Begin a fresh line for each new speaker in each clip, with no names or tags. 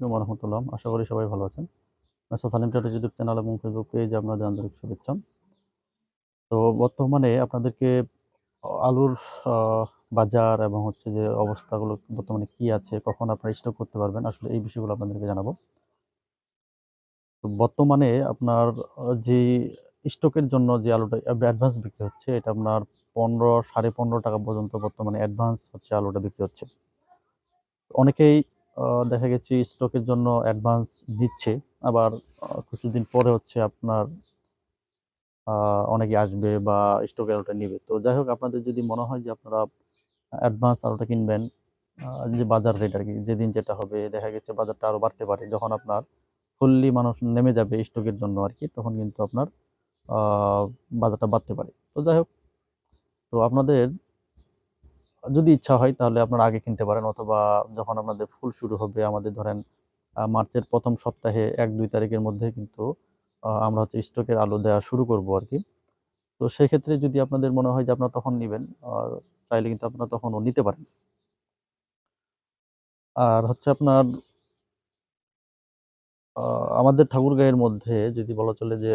আলাইকুম রহমতুল্লাহ। আশা করি সবাই ভালো আছেন। মেসা সালিম টাটা ইউটিউব চ্যানেল এবং ফেসবুক পেজে আপনাদের আন্তরিক শুভেচ্ছা। তো বর্তমানে আপনাদেরকে আলুর বাজার এবং হচ্ছে যে অবস্থাগুলো বর্তমানে কি আছে, কখন আপনারা স্টক করতে পারবেন, আসলে এই বিষয়গুলো আপনাদেরকে জানাব। তো বর্তমানে আপনার যে স্টকের জন্য যে আলুটা অ্যাডভান্স বিক্রি হচ্ছে, এটা আপনার পনেরো, সাড়ে পনেরো টাকা পর্যন্ত বর্তমানে অ্যাডভান্স হচ্ছে আলুটা বিক্রি হচ্ছে। অনেকেই দেখা গেছে স্টকের জন্য অ্যাডভান্স দিচ্ছে। আবার কিছুদিন পরে হচ্ছে আপনার অনেকে আসবে বা স্টকের আলুটা নেবে। তো যাই হোক আপনাদের যদি মনে হয় যে আপনারা অ্যাডভান্স আলুটা কিনবেন আহ, যে বাজার রেট আর কি যেদিন যেটা হবে দেখা গেছে বাজারটা আরও বাড়তে পারে। যখন আপনার ফুললি মানুষ নেমে যাবে স্টকের জন্য আর কি তখন কিন্তু আপনার বাজারটা বাড়তে পারে। তো যাই হোক তো আপনাদের যদি ইচ্ছা হয় তাহলে আপনারা আগে কিনতে পারেন অথবা যখন আপনাদের ফুল শুরু হবে আমাদের ধরেন মার্চের প্রথম সপ্তাহে এক, দুই তারিখের মধ্যে কিন্তু আমরা হচ্ছে স্টকের আলু দেওয়া শুরু করব আর কি তো সেক্ষেত্রে যদি আপনাদের মনে হয় যে আপনারা তখন নেবেন চাইলে কিন্তু আপনারা তখনও নিতে পারেন। আর হচ্ছে আপনার আমাদের ঠাকুরগাঁয়ের মধ্যে যদি বলা চলে যে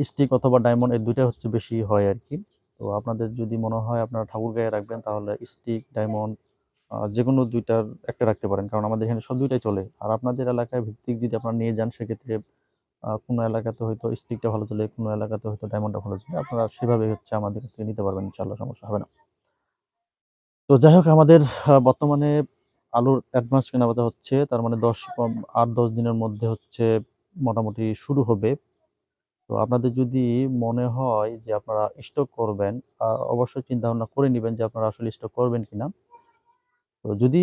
স্টিক অথবা ডায়মন্ড এই দুইটা হচ্ছে বেশি হয় আর কি তো আপনাদের যদি মনে হয় আপনারা ঠাকুর গায়ে রাখবেন, তাহলে স্টিক ডায়মন্ড যে কোনো দুইটার একটা রাখতে পারেন। কারণ আমাদের এখানে সব দুইটাই চলে। আর আপনাদের এলাকায় ভিত্তিক যদি আপনারা নিয়ে যান, সেক্ষেত্রে কোনো এলাকাতে হয়তো স্টিকটা ভালো চলে, কোনো এলাকাতে হয়তো ডায়মন্ডটা ভালো চলে। আপনারা সেভাবে হচ্ছে আমাদের কাছ থেকে নিতে পারবেন ইনশাল্লাহ সমস্যা হবে না। তো যাই হোক, আমাদের বর্তমানে আলুর অ্যাডভান্স কেনাবেচা হচ্ছে। তার মানে দশ, আট, দশ দিনের মধ্যে হচ্ছে মোটামুটি শুরু হবে। তো আপনাদের যদি মনে হয় যে আপনারা স্টক করবেন অবশ্যই চিন্তা ভাবনা করে নেবেন যে আপনারা আসলে স্টক করবেন কিনা। তো যদি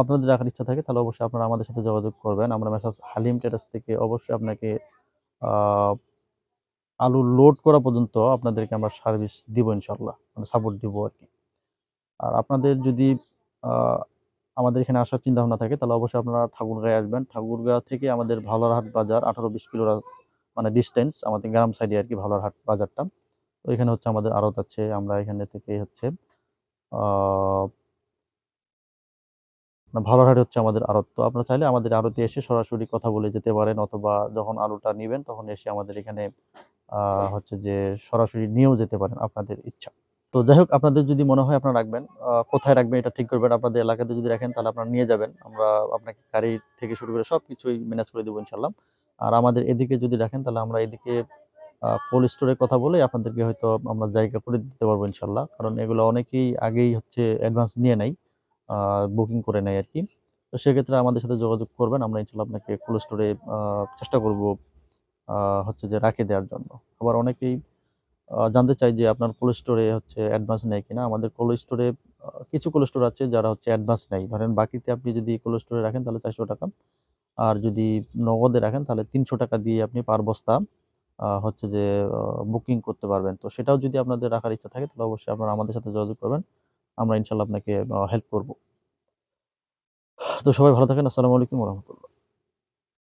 আপনাদের রাখার ইচ্ছা থাকে, তাহলে অবশ্যই আপনারা আমাদের সাথে যোগাযোগ করবেন। আমরা মেসাজ হালিম টেরাস থেকে অবশ্যই আপনাকে আলু লোড করা পর্যন্ত আপনাদেরকে আমরা সার্ভিস দিব ইনশাল্লাহ মানে সাপোর্ট দিব আর কি। আর আপনাদের যদি আমাদের এখানে আসার চিন্তা ভাবনা থাকে, তাহলে অবশ্যই আপনারা ঠাকুরগাঁয়ে আসবেন। ঠাকুরগাঁ থেকে আমাদের ভালোরহাট বাজার, আঠারো বিশ কিলো মানে ডিস্টেন্স আমাদের গ্রাম সাইডে আর কি ভালো হাট বাজারটা। তো এখানে হচ্ছে আমাদের আড়ত আছে। আমরা এখানে থেকে হচ্ছে মানে ভালোরহাট হচ্ছে আমাদের আড়ত। তো আপনারা চাইলে আমাদের আড়তে এসে সরাসরি কথা বলে যেতে পারেন অথবা যখন আলুটা নেবেন তখন এসে আমাদের এখানে হচ্ছে যে সরাসরি নিয়েও যেতে পারেন আপনাদের ইচ্ছা। তো যাই হোক, আপনাদের যদি মনে হয় আপনারা রাখবেন। কোথায় রাখবেন এটা ঠিক করবেন আপনাদের এলাকাতে যদি রাখেন তাহলে আপনারা নিয়ে যাবেন। আমরা আপনাকে গাড়ি থেকে শুরু করে সব কিছুই ম্যানেজ করে দেবো ইনশাল্লাহ আর আমাদের এদিকে যদি রাখেন তাহলে আমরা এদিকে কোল্ড স্টোরের কথা বলে আপনাদেরকে হয়তো আমরা জায়গা করে দিতে পারব ইনশাল্লাহ। কারণ এগুলো অনেকেই আগেই হচ্ছে অ্যাডভান্স নিয়ে নেয় বুকিং করে নেয় আর কি। তো সেক্ষেত্রে আমাদের সাথে যোগাযোগ করবেন, আমরা ইনশাল্লাহ আপনাকে কোল্ড স্টোরে চেষ্টা করব হচ্ছে যে রাখে দেওয়ার জন্য। আবার অনেকেই জানতে চাই যে আপনার কোল্ড স্টোরে হচ্ছে অ্যাডভান্স নেয় কিনা। আমাদের কোল্ড স্টোরে কিছু কোল্ড স্টোর আছে যারা হচ্ছে অ্যাডভান্স নেয়। ধরেন বাকিতে আপনি যদি কোল্ড স্টোরে রাখেন, তাহলে চারশো টাকা। আর যদি নগদে রাখেন, তাহলে তিনশো টাকা দিয়ে আপনি পার বস্তা হচ্ছে যে বুকিং করতে পারবেন। তো সেটাও যদি আপনাদের রাখার ইচ্ছা থাকে, তাহলে অবশ্যই আপনারা আমাদের সাথে যোগাযোগ করবেন। আমরা ইনশাল্লাহ আপনাকে হেল্প করব। তো সবাই ভালো থাকেন। আসসালামু আলাইকুম রহমতুল্লাহ।